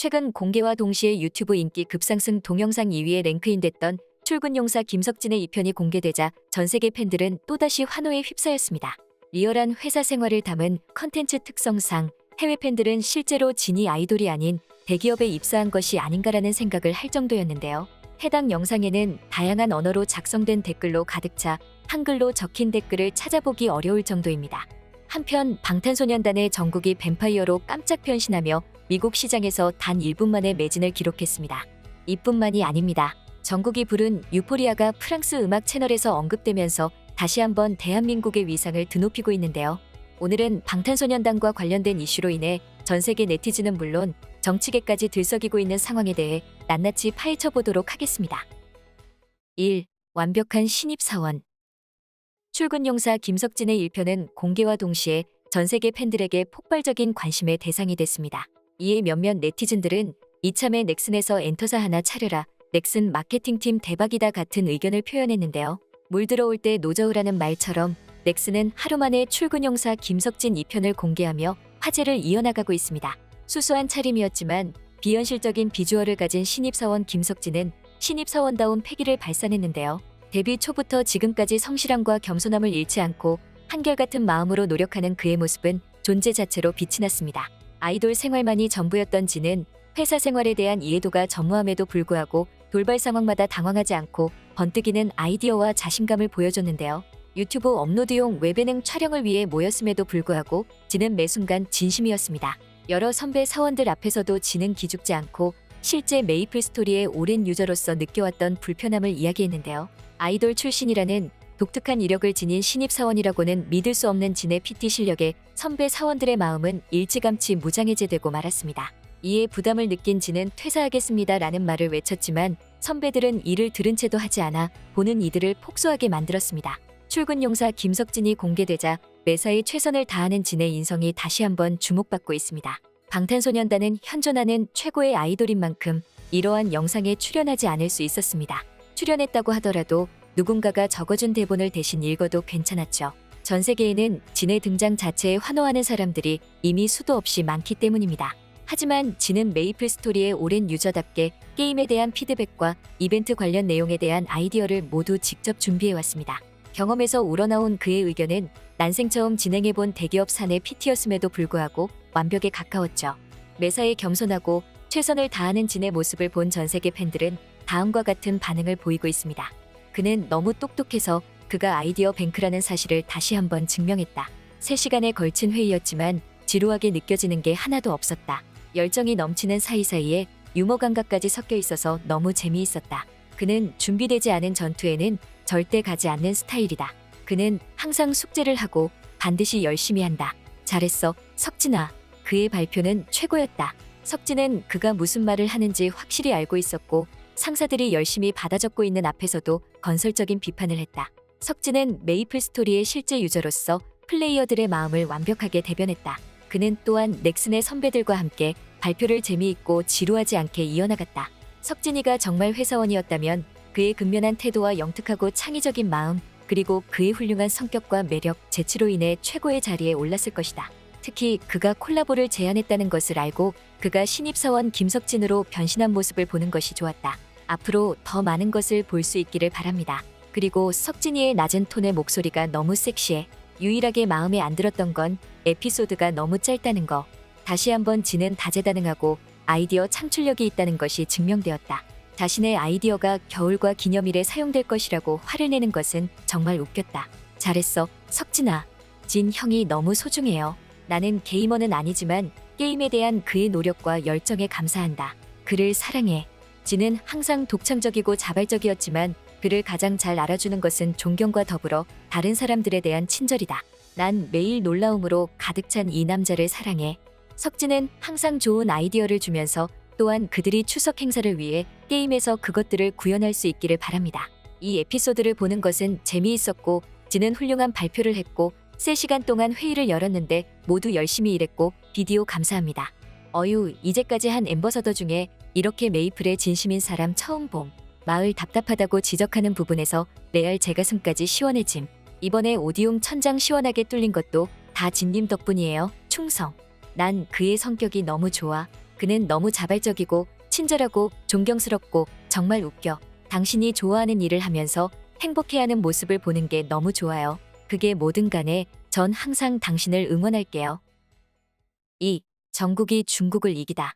최근 공개와 동시에 유튜브 인기 급상승 동영상 2위에 랭크인됐던 출근 용사 김석진의 2편이 공개되자 전 세계 팬들은 또다시 환호에 휩싸였습니다. 리얼한 회사 생활을 담은 컨텐츠 특성상 해외 팬들은 실제로 진이 아이돌이 아닌 대기업에 입사한 것이 아닌가라는 생각을 할 정도였는데요. 해당 영상에는 다양한 언어로 작성된 댓글로 가득 차 한글로 적힌 댓글을 찾아보기 어려울 정도입니다. 한편 방탄소년단의 정국이 뱀파이어로 깜짝 변신하며 미국 시장에서 단 1분 만에 매진을 기록했습니다. 이뿐만이 아닙니다. 정국이 부른 유포리아가 프랑스 음악 채널에서 언급되면서 다시 한번 대한민국의 위상을 드높이고 있는데요. 오늘은 방탄소년단과 관련된 이슈로 인해 전 세계 네티즌은 물론 정치계까지 들썩이고 있는 상황에 대해 낱낱이 파헤쳐 보도록 하겠습니다. 1. 완벽한 신입사원 출근 용사 김석진의 1편은 공개와 동시에 전 세계 팬들에게 폭발적인 관심의 대상이 됐습니다. 이에 몇몇 네티즌들은 이참에 넥슨에서 엔터사 하나 차려라, 넥슨 마케팅팀 대박이다 같은 의견을 표현했는데요. 물 들어올 때 노저우라는 말처럼 넥슨은 하루 만에 출근 용사 김석진 2편을 공개하며 화제를 이어나가고 있습니다. 수수한 차림이었지만 비현실적인 비주얼을 가진 신입사원 김석진은 신입사원다운 패기를 발산했는데요. 데뷔 초부터 지금까지 성실함과 겸손함을 잃지 않고 한결같은 마음으로 노력하는 그의 모습은 존재 자체로 빛이 났습니다. 아이돌 생활만이 전부였던 지는 회사 생활에 대한 이해도가 전무함에도 불구하고 돌발 상황마다 당황하지 않고 번뜩이는 아이디어와 자신감을 보여줬는데요. 유튜브 업로드용 웹예능 촬영을 위해 모였음에도 불구하고 지는 매 순간 진심이었습니다. 여러 선배 사원들 앞에서도 지는 기죽지 않고 실제 메이플 스토리의 오랜 유저로서 느껴왔던 불편함을 이야기했는데요. 아이돌 출신이라는 독특한 이력을 지닌 신입 사원이라고는 믿을 수 없는 진의 PT 실력에 선배 사원들의 마음은 일찌감치 무장해제되고 말았습니다. 이에 부담을 느낀 진은 퇴사하겠습니다라는 말을 외쳤지만 선배들은 이를 들은 채도 하지 않아 보는 이들을 폭소하게 만들었습니다. 출근 용사 김석진이 공개되자 매사에 최선을 다하는 진의 인성이 다시 한번 주목받고 있습니다. 방탄소년단은 현존하는 최고의 아이돌인 만큼 이러한 영상에 출연하지 않을 수 있었습니다. 출연했다고 하더라도 누군가가 적어준 대본을 대신 읽어도 괜찮았죠. 전 세계에는 진의 등장 자체에 환호하는 사람들이 이미 수도 없이 많기 때문입니다. 하지만 진은 메이플 스토리의 오랜 유저답게 게임에 대한 피드백과 이벤트 관련 내용에 대한 아이디어를 모두 직접 준비해왔습니다. 경험에서 우러나온 그의 의견은 난생 처음 진행해본 대기업 사내 PT였음에도 불구하고 완벽에 가까웠죠. 매사에 겸손하고 최선을 다하는 진의 모습을 본 전 세계 팬들은 다음과 같은 반응을 보이고 있습니다. 그는 너무 똑똑해서 그가 아이디어 뱅크라는 사실을 다시 한번 증명했다. 3시간에 걸친 회의였지만 지루하게 느껴지는 게 하나도 없었다. 열정이 넘치는 사이사이에 유머 감각까지 섞여 있어서 너무 재미있었다. 그는 준비되지 않은 전투에는 절대 가지 않는 스타일이다. 그는 항상 숙제를 하고 반드시 열심히 한다. 잘했어, 석진아. 그의 발표는 최고였다. 석진은 그가 무슨 말을 하는지 확실히 알고 있었고 상사들이 열심히 받아 적고 있는 앞에서도 건설적인 비판을 했다. 석진은 메이플 스토리의 실제 유저로서 플레이어들의 마음을 완벽하게 대변했다. 그는 또한 넥슨의 선배들과 함께 발표를 재미있고 지루하지 않게 이어나갔다. 석진이가 정말 회사원이었다면 그의 근면한 태도와 영특하고 창의적인 마음, 그리고 그의 훌륭한 성격과 매력, 재치로 인해 최고의 자리에 올랐을 것이다. 특히 그가 콜라보를 제안했다는 것을 알고 그가 신입사원 김석진으로 변신한 모습을 보는 것이 좋았다. 앞으로 더 많은 것을 볼 수 있기를 바랍니다. 그리고 석진이의 낮은 톤의 목소리가 너무 섹시해. 유일하게 마음에 안 들었던 건 에피소드가 너무 짧다는 거. 다시 한번 지는 다재다능하고 아이디어 창출력이 있다는 것이 증명되었다. 자신의 아이디어가 겨울과 기념일에 사용될 것이라고 화를 내는 것은 정말 웃겼다. 잘했어, 석진아. 진 형이 너무 소중해요. 나는 게이머는 아니지만 게임에 대한 그의 노력과 열정에 감사한다. 그를 사랑해. 진은 항상 독창적이고 자발적이었지만 그를 가장 잘 알아주는 것은 존경과 더불어 다른 사람들에 대한 친절이다. 난 매일 놀라움으로 가득 찬 이 남자를 사랑해. 석진은 항상 좋은 아이디어를 주면서 또한 그들이 추석 행사를 위해 게임에서 그것들을 구현할 수 있기를 바랍니다. 이 에피소드를 보는 것은 재미있었고 진은 훌륭한 발표를 했고 3시간 동안 회의를 열었는데 모두 열심히 일했고 비디오 감사합니다. 어유 이제까지 한 엠버서더 중에 이렇게 메이플의 진심인 사람 처음 봄. 마을 답답하다고 지적하는 부분에서 레알 제 가슴까지 시원해짐. 이번에 오디움 천장 시원하게 뚫린 것도 다 진님 덕분이에요. 충성. 난 그의 성격이 너무 좋아. 그는 너무 자발적이고 친절하고 존경스럽고 정말 웃겨. 당신이 좋아하는 일을 하면서 행복해하는 모습을 보는 게 너무 좋아요. 그게 뭐든 간에 전 항상 당신을 응원할게요. 2. 정국이 중국을 이기다.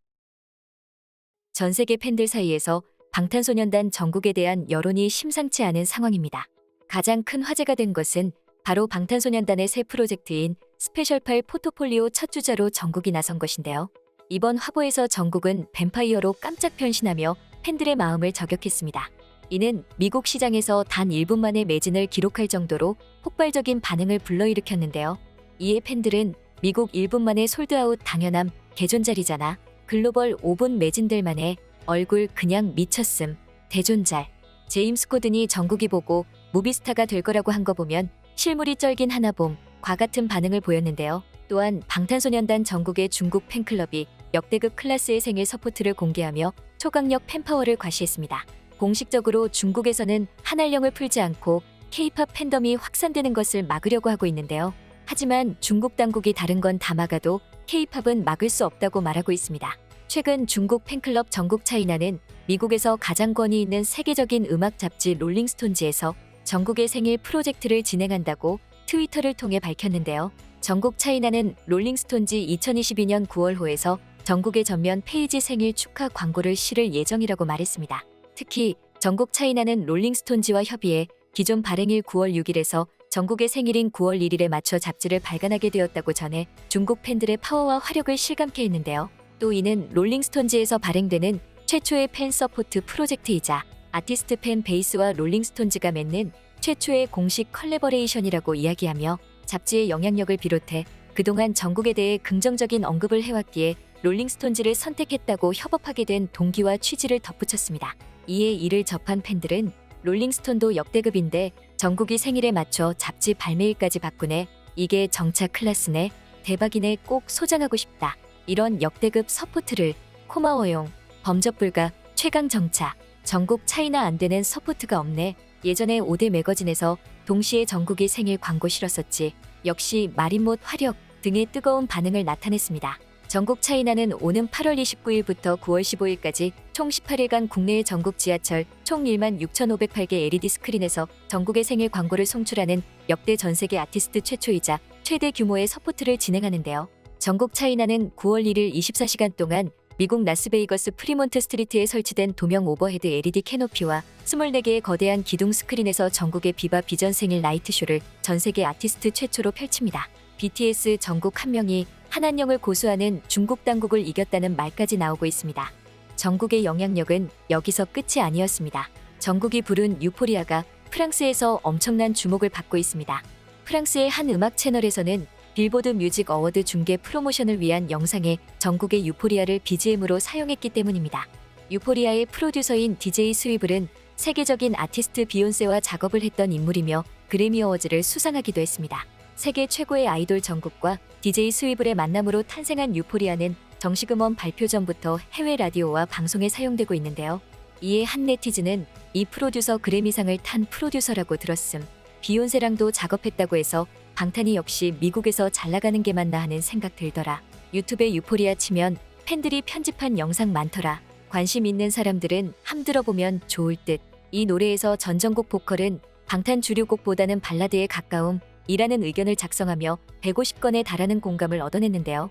전 세계 팬들 사이에서 방탄소년단 정국에 대한 여론이 심상치 않은 상황입니다. 가장 큰 화제가 된 것은 바로 방탄소년단의 새 프로젝트인 스페셜 8 포토폴리오 첫 주자로 정국이 나선 것인데요. 이번 화보에서 정국은 뱀파이어로 깜짝 변신하며 팬들의 마음을 저격했습니다. 이는 미국 시장에서 단 1분 만에 매진을 기록할 정도로 폭발적인 반응을 불러일으켰는데요. 이에 팬들은 미국 1분 만에 솔드아웃 당연함 개존잘이잖아. 글로벌 5분 매진될 만에 얼굴 그냥 미쳤음. 대존잘. 제임스 코든이 정국이 보고 무비스타가 될 거라고 한 거 보면 실물이 쩔긴 하나 봄. 과 같은 반응을 보였는데요. 또한 방탄소년단 전국의 중국 팬클럽이 역대급 클래스의 생일 서포트를 공개하며 초강력 팬파워를 과시했습니다. 공식적으로 중국에서는 한알령을 풀지 않고 K-팝 팬덤이 확산되는 것을 막으려고 하고 있는데요. 하지만 중국 당국이 다른 건 다 막아도 K-팝은 막을 수 없다고 말하고 있습니다. 최근 중국 팬클럽 전국 차이나는 미국에서 가장 권위 있는 세계적인 음악 잡지 롤링스톤즈에서 전국의 생일 프로젝트를 진행한다고 트위터를 통해 밝혔는데요. 전국 차이나는 롤링스톤즈 2022년 9월호에서 전국의 전면 페이지 생일 축하 광고를 실을 예정이라고 말했습니다. 특히 전국 차이나는 롤링스톤즈와 협의해 기존 발행일 9월 6일에서 전국의 생일인 9월 1일에 맞춰 잡지를 발간하게 되었다고 전해 중국 팬들의 파워와 화력을 실감케 했는데요. 또 이는 롤링스톤즈에서 발행되는 최초의 팬 서포트 프로젝트이자 아티스트 팬 베이스와 롤링스톤즈가 맺는 최초의 공식 컬래버레이션이라고 이야기하며 잡지의 영향력을 비롯해 그동안 전국에 대해 긍정적인 언급을 해왔기에 롤링스톤즈를 선택했다고 협업하게 된 동기와 취지를 덧붙였습니다. 이에 이를 접한 팬들은 롤링스톤도 역대급인데 전국이 생일에 맞춰 잡지 발매일까지 바꾸네. 이게 정차 클래스네. 대박이네. 꼭 소장하고 싶다. 이런 역대급 서포트를 코마워용, 범접불가, 최강 정차, 전국 차이나 안 되는 서포트가 없네. 예전에 5대 매거진에서 동시에 전국이 생일 광고 실었었지. 역시 마린못 화력 등의 뜨거운 반응을 나타냈습니다. 전국 차이나는 오는 8월 29일부터 9월 15일까지 총 18일간 국내의 전국 지하철 총 1만 6,508개 LED 스크린에서 전국의 생일 광고를 송출하는 역대 전 세계 아티스트 최초이자 최대 규모의 서포트를 진행하는데요. 전국 차이나는 9월 1일 24시간 동안 미국 라스베이거스 프리몬트 스트리트에 설치된 도명 오버헤드 LED 캐노피와 24개의 거대한 기둥 스크린에서 전국의 비바 비전 생일 나이트 쇼를 전 세계 아티스트 최초로 펼칩니다. BTS 전국 한 명이 한한령을 고수하는 중국 당국을 이겼다는 말까지 나오고 있습니다. 전국의 영향력은 여기서 끝이 아니었습니다. 전국이 부른 유포리아가 프랑스에서 엄청난 주목을 받고 있습니다. 프랑스의 한 음악 채널에서는 빌보드 뮤직 어워드 중계 프로모션을 위한 영상에 전국의 유포리아를 BGM으로 사용했기 때문입니다. 유포리아의 프로듀서인 DJ 스위블은 세계적인 아티스트 비욘세와 작업을 했던 인물이며 그래미 어워즈를 수상하기도 했습니다. 세계 최고의 아이돌 전국과 DJ 스위블의 만남으로 탄생한 유포리아는 정식 음원 발표 전부터 해외 라디오와 방송에 사용되고 있는데요. 이에 한 네티즌은 이 프로듀서 그래미상을 탄 프로듀서라고 들었음. 비욘세랑도 작업했다고 해서 방탄이 역시 미국에서 잘 나가는 게 맞나 하는 생각 들더라. 유튜브에 유포리아 치면 팬들이 편집한 영상 많더라. 관심 있는 사람들은 함 들어 보면 좋을 듯. 이 노래에서 전전곡 보컬은 방탄 주류곡보다는 발라드에 가까움 이라는 의견을 작성하며 150건에 달하는 공감을 얻어냈는데요.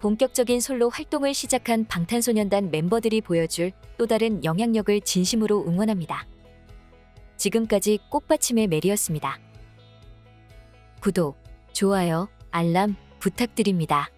본격적인 솔로 활동을 시작한 방탄소년단 멤버들이 보여줄 또 다른 영향력을 진심으로 응원합니다. 지금까지 꽃받침의 메리였습니다. 구독, 좋아요, 알람 부탁드립니다.